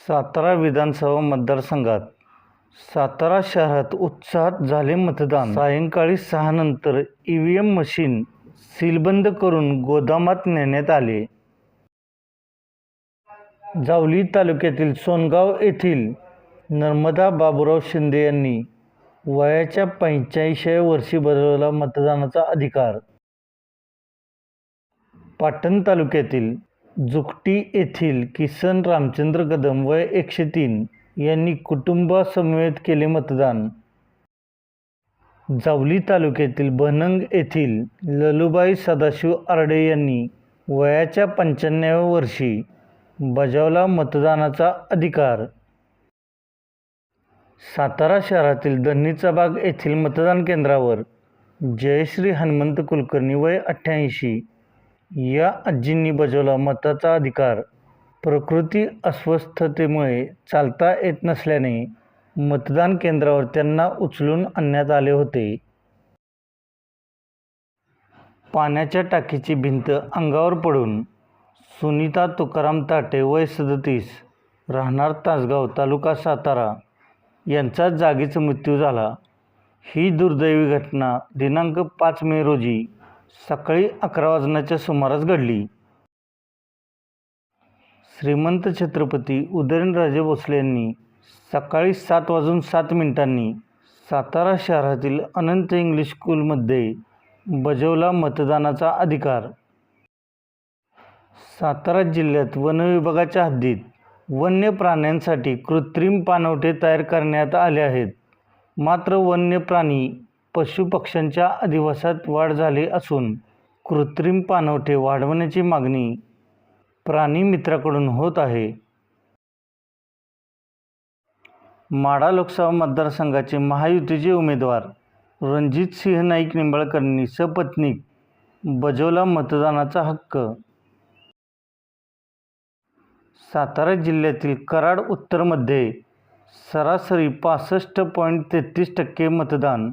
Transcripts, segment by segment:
सातारा विधानसभा मतदारसंघात सातारा शहरात उत्साहात झाले मतदान. सायंकाळी सहानंतर ई व्ही एम मशीन सीलबंद करून गोदामात नेण्यात आले. जावली तालुक्यातील सोनगाव येथील नर्मदा बाबुराव शिंदे यांनी वयाच्या पंच्याऐंशी वर्षी बजावला मतदानाचा अधिकार. पाटण तालुक्यातील जुकटी येथील किसन रामचंद्र कदम वय एकशे तीन यांनी कुटुंबासमवेत केले मतदान. जावली तालुक्यातील बनंग येथील ललुबाई सदाशिव आर्डे यांनी वयाच्या पंच्याण्णव्या वर्षी बजावला मतदानाचा अधिकार. सातारा शहरातील धन्नीचा बाग येथील मतदान केंद्रावर जयश्री हनुमंत कुलकर्णी वय अठ्ठ्याऐंशी या आजींनी बजावला मताचा अधिकार. प्रकृती अस्वस्थतेमुळे चालता येत नसल्याने मतदान केंद्रावर त्यांना उचलून आणण्यात आले होते. पाण्याच्या टाकीची भिंत अंगावर पडून सुनीता तुकाराम ताटे वय सदतीस राहणार तासगाव तालुका सातारा यांचा जागीच मृत्यू झाला. ही दुर्दैवी घटना दिनांक पाच मे रोजी सकाळी अकरा वाजण्याच्या सुमारास घडली. श्रीमंत छत्रपती उदयनराजे भोसले यांनी सकाळी सात वाजून सात मिनिटांनी सातारा शहरातील अनंत इंग्लिश स्कूलमध्ये बजावला मतदानाचा अधिकार. सातारा जिल्ह्यात वनविभागाच्या हद्दीत वन्य प्राण्यांसाठी कृत्रिम पाणवठे तयार करण्यात आले आहेत. मात्र वन्य प्राणी पशुपक्ष्यांच्या अधिवासात वाढ झाली असून कृत्रिम पाणवठे वाढवण्याची मागणी प्राणी मित्राकडून होत आहे. माढा लोकसभा मतदारसंघाचे महायुतीचे उमेदवार रणजित सिंह नाईक निंबाळकरांनी सपत्नीक बजवला मतदानाचा हक्क. सातारा जिल्ह्यातील कराड उत्तरमध्ये सरासरी पासष्ट पॉईंट तेहतीस टक्के मतदान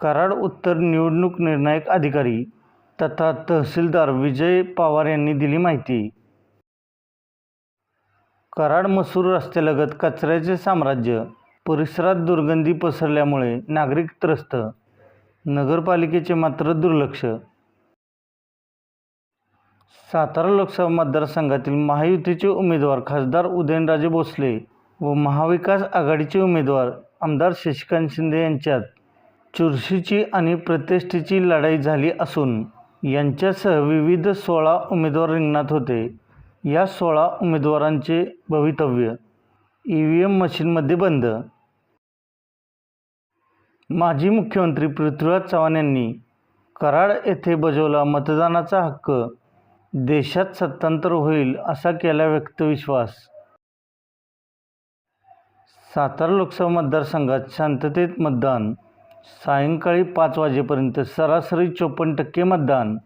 कराड उत्तर निवडणूक निर्णायक अधिकारी तथा तहसीलदार विजय पवार यांनी दिली माहिती. कराड मसूर रस्त्यालगत कचऱ्याचे साम्राज्य परिसरात दुर्गंधी पसरल्यामुळे नागरिक त्रस्त नगरपालिकेचे मात्र दुर्लक्ष. सातारा लोकसभा मतदारसंघातील महायुतीचे उमेदवार खासदार उदयनराजे भोसले व महाविकास आघाडीचे उमेदवार आमदार शशिकांत शिंदे यांच्यात चुरशीची आणि प्रतिष्ठेची लढाई झाली असून यांच्यासह विविध सोळा उमेदवार रिंगणात होते. या सोळा उमेदवारांचे भवितव्य ई व्ही एम मशीनमध्ये बंद. माजी मुख्यमंत्री पृथ्वीराज चव्हाण यांनी कराड येथे बजावला मतदानाचा हक्क. देशात सत्तांतर होईल असा केला व्यक्त विश्वास. सातारा लोकसभा मतदारसंघात शांततेत मतदान सायंकाळी पाच वाजेपर्यंत सरासरी चोपन्न टक्के मतदान.